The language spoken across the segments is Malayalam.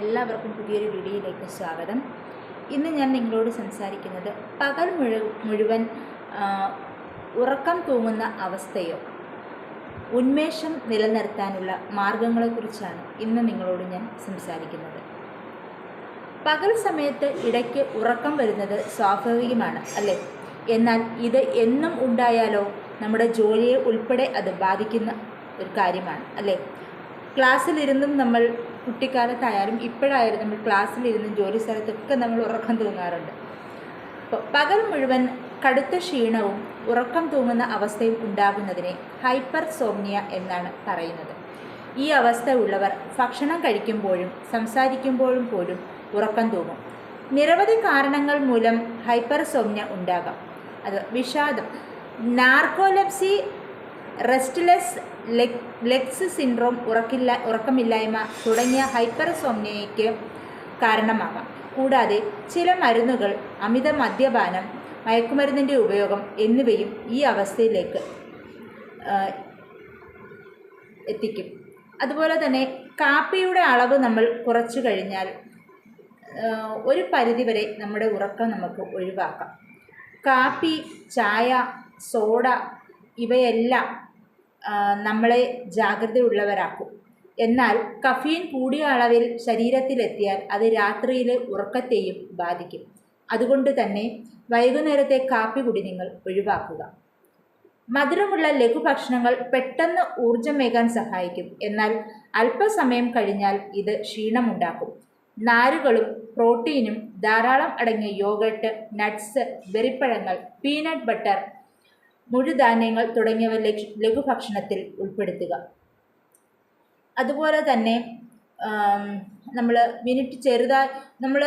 എല്ലാവർക്കും പുതിയൊരു വീഡിയോയിലേക്ക് സ്വാഗതം. ഇന്ന് ഞാൻ നിങ്ങളോട് സംസാരിക്കുന്നത് പകൽ മുഴു മുഴുവൻ ഉറക്കം തൂങ്ങുന്ന അവസ്ഥയോ ഉന്മേഷം നിലനിർത്താനുള്ള മാർഗങ്ങളെക്കുറിച്ചാണ് ഇന്ന് നിങ്ങളോട് ഞാൻ സംസാരിക്കുന്നത്. പകൽ സമയത്ത് ഇടയ്ക്ക് ഉറക്കം വരുന്നത് സ്വാഭാവികമാണ് അല്ലേ? എന്നാൽ ഇത് എന്നും ഉണ്ടായാലോ നമ്മുടെ ജോലിയെ ഉൾപ്പെടെ അത് ബാധിക്കുന്ന ഒരു കാര്യമാണ് അല്ലേ? ക്ലാസ്സിലിരുന്നും നമ്മൾ കുട്ടിക്കാലത്തായാലും ഇപ്പോഴായാലും നമ്മൾ ക്ലാസ്സിലിരുന്ന് ജോലി സ്ഥലത്തൊക്കെ നമ്മൾ ഉറക്കം തൂങ്ങാറുണ്ട്. പകൽ മുഴുവൻ കടുത്ത ക്ഷീണവും ഉറക്കം തൂങ്ങുന്ന അവസ്ഥയും ഉണ്ടാകുന്നതിനെ ഹൈപ്പർ സോംനിയ എന്നാണ് പറയുന്നത്. ഈ അവസ്ഥ ഉള്ളവർ ഭക്ഷണം കഴിക്കുമ്പോഴും സംസാരിക്കുമ്പോഴും പോലും ഉറക്കം തൂങ്ങും. നിരവധി കാരണങ്ങൾ മൂലം ഹൈപ്പർ സോംനിയ ഉണ്ടാകാം. അത് വിഷാദം narcolepsy restless leg legs syndrome ഉറക്കില്ല ഉറക്കമില്ലായ്മ തുടങ്ങിയ ഹൈപ്പർസോമിയയ്ക്ക് കാരണമാകാം. കൂടാതെ ചില മരുന്നുകൾ അമിത മദ്യപാനം മയക്കുമരുന്നിന്റെ ഉപയോഗം എന്നിവയും ഈ അവസ്ഥയിലേക്ക് എത്തിക്കും. അതുപോലെ തന്നെ കാപ്പിയുടെ അളവ് നമ്മൾ കുറച്ചു കഴിഞ്ഞാൽ ഒരു പരിധിവരെ നമ്മുടെ ഉറക്കം നമുക്ക് ഒഴിവാക്കാം. കാപ്പി ചായ സോഡ ഇവയെല്ലാം നമ്മളെ ജാഗ്രതയുള്ളവരാക്കും. എന്നാൽ കഫീൻ കൂടിയ അളവിൽ ശരീരത്തിലെത്തിയാൽ അത് രാത്രിയിലെ ഉറക്കത്തെയും ബാധിക്കും. അതുകൊണ്ട് തന്നെ വൈകുന്നേരത്തെ കാപ്പി കുടി നിങ്ങൾ ഒഴിവാക്കുക. മധുരമുള്ള ലഘുഭക്ഷണങ്ങൾ പെട്ടെന്ന് ഊർജമേകാൻ സഹായിക്കും. എന്നാൽ അല്പസമയം കഴിഞ്ഞാൽ ഇത് ക്ഷീണമുണ്ടാക്കും. നാരുകളും പ്രോട്ടീനും ധാരാളം അടങ്ങിയ യോഗട്ട് നട്ട്സ് വെറിപ്പഴങ്ങൾ പീനട്ട് ബട്ടർ മുഴുധാന്യങ്ങൾ തുടങ്ങിയവ ലഘു ലഘുഭക്ഷണത്തിൽ ഉൾപ്പെടുത്തുക. അതുപോലെ തന്നെ നമ്മൾ മിനിറ്റ് ചെറുതായി നമ്മൾ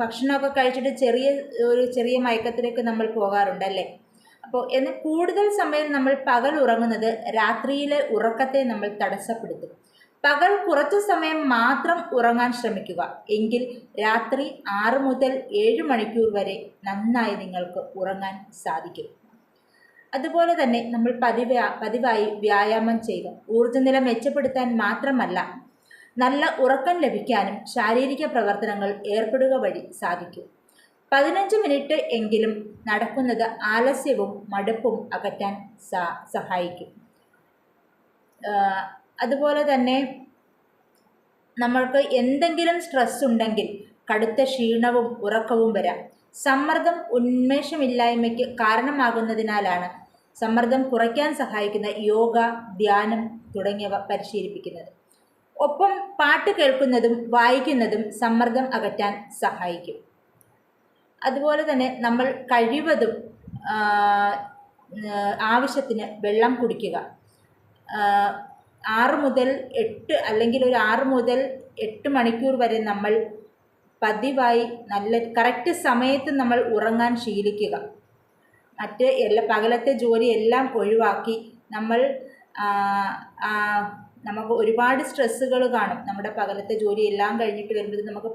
ഭക്ഷണമൊക്കെ കഴിച്ചിട്ട് ചെറിയ ഒരു ചെറിയ മയക്കത്തിലേക്ക് നമ്മൾ പോകാറുണ്ട് അല്ലേ? അപ്പോൾ എന്നാൽ കൂടുതൽ സമയം നമ്മൾ പകൽ ഉറങ്ങുന്നത് രാത്രിയിലെ ഉറക്കത്തെ നമ്മൾ തടസ്സപ്പെടുത്തും. പകൽ കുറച്ച് സമയം മാത്രം ഉറങ്ങാൻ ശ്രമിക്കുക. എങ്കിൽ രാത്രി ആറ് മുതൽ ഏഴ് മണിക്കൂർ വരെ നന്നായി നിങ്ങൾക്ക് ഉറങ്ങാൻ സാധിക്കും. അതുപോലെ തന്നെ നമ്മൾ പതിവ് പതിവായി വ്യായാമം ചെയ്യുക ഊർജനില മെച്ചപ്പെടുത്താൻ മാത്രമല്ല നല്ല ഉറക്കം ലഭിക്കാനും ശാരീരിക പ്രവർത്തനങ്ങൾ ഏർപ്പെടുക വഴി സാധിക്കും. പതിനഞ്ച് മിനിറ്റ് എങ്കിലും നടക്കുന്നത് ആലസ്യവും മടുപ്പും അകറ്റാൻ സഹായിക്കും. അതുപോലെ തന്നെ നമ്മൾക്ക് എന്തെങ്കിലും സ്ട്രെസ് ഉണ്ടെങ്കിൽ കടുത്ത ക്ഷീണവും ഉറക്കവും വരാം. സമ്മർദ്ദം ഉന്മേഷമില്ലായ്മയ്ക്ക് കാരണമാകുന്നതിനാലാണ് സമ്മർദ്ദം കുറയ്ക്കാൻ സഹായിക്കുന്ന യോഗ ധ്യാനം തുടങ്ങിയവ പരിശീലിപ്പിക്കുന്നത്. ഒപ്പം പാട്ട് കേൾക്കുന്നതും വായിക്കുന്നതും സമ്മർദ്ദം അകറ്റാൻ സഹായിക്കും. അതുപോലെ തന്നെ നമ്മൾ കഴിവതും ആവശ്യത്തിന് വെള്ളം കുടിക്കുക. ആറ് മുതൽ എട്ട് അല്ലെങ്കിൽ ഒരു ആറ് മുതൽ എട്ട് മണിക്കൂർ വരെ നമ്മൾ പതിവായി നല്ല കറക്റ്റ് സമയത്ത് നമ്മൾ ഉറങ്ങാൻ ശീലിക്കുക. മറ്റ് എല്ലാ പകലത്തെ ജോലി എല്ലാം ഒഴിവാക്കി നമ്മൾ നമുക്ക് ഒരുപാട് സ്ട്രെസ്സുകൾ കാണും. നമ്മുടെ പകലത്തെ ജോലി എല്ലാം കഴിഞ്ഞിട്ട് വരുമ്പോൾ നമുക്ക്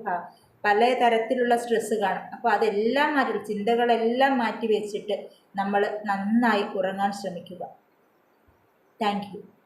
പല തരത്തിലുള്ള സ്ട്രെസ്സ് കാണും. അപ്പോൾ അതെല്ലാം മാറ്റി ചിന്തകളെല്ലാം മാറ്റി വെച്ചിട്ട് നമ്മൾ നന്നായി ഉറങ്ങാൻ ശ്രമിക്കുക. താങ്ക്